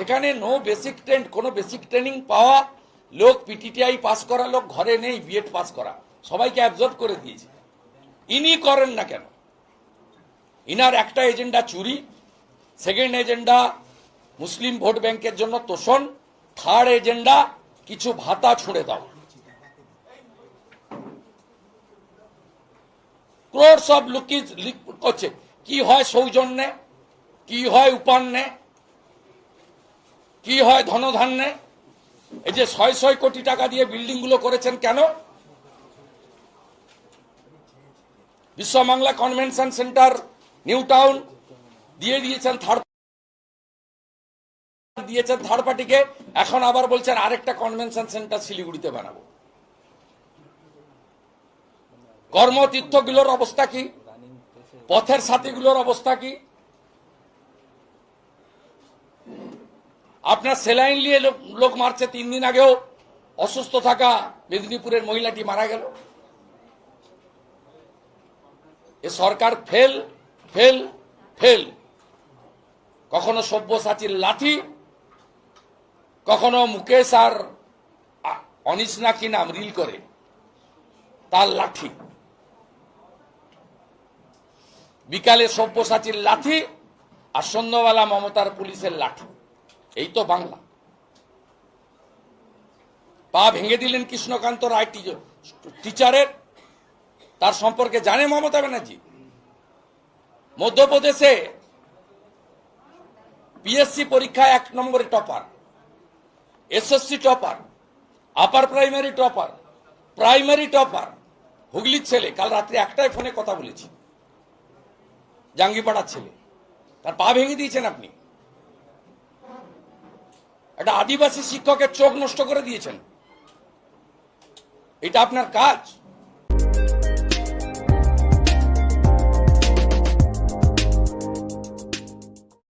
সেখানে no basic trend কোনো basic training পাওয়া লোক পিটিটিআই পাস করা লোক ঘরে নেই বিএড পাস করা। সবাইকে অ্যাবজর্ব করে দিয়েছে। ইনি করেন না কেন? ইনার একটা এজেন্ডা চুরি সেকেন্ড এজেন্ডা মুসলিম ভোট ব্যাংকের জন্য তোষণ থার্ড এজেন্ডা কিছু ভাতা ছুঁড়ে দাও। ক্রোর্স অফ লুকিজ করছে। কি হয় সৌজন্যে? কি হয় উপান্নে? কি হয় ধনধান্যে? এই যে ছয় ছয় কোটি টাকা দিয়ে বিল্ডিংগুলো করেছেন কেন? Biswa Bangla convention centre, new town দিয়ে দিয়েছেন থার্ড দিয়েছেন থার্ড পার্টিকে এখন আবার বলছেন আরেকটা কনভেনশন সেন্টার শিলিগুড়িতে বানাবো। কর্মতীর্থগুলোর অবস্থা কি? পথের সাথীগুলোর অবস্থা কি? আপনার সেলাইন নিয়ে লোক মারছে তিন দিন আগেও। অসুস্থ থাকা মেদিনীপুরের মহিলাটি মারা গেল। এ সরকার ফেল ফেল ফেল। কখনো সব্যসাচীর লাঠি, কখনো মুকেশ আর অনিস না কি নাম রিল করে। তার লাঠি। বিকালে সব্যসাচীর লাঠি আর সন্ধ্যাবেলা মমতার পুলিশের লাঠি। এই তো বাংলা। পা ভেঙে দিলেন কৃষ্ণকান্ত রায় টিচারের। তার সম্পর্কে জানে মমতা ব্যানার্জি। মধ্যপ্রদেশে পিএসসি পরীক্ষায় এক নম্বরে topper SSC topper upper primary topper primary topper হুগলির ছেলে, কাল রাত্রে একটাই ফোনে কথা বলেছি। জাঙ্গিপাড়ার ছেলে। তার পা ভেঙে দিয়েছেন আপনি। একটা আদিবাসী শিক্ষকের চোখ নষ্ট করে দিয়েছেন। এটা আপনার কাজ।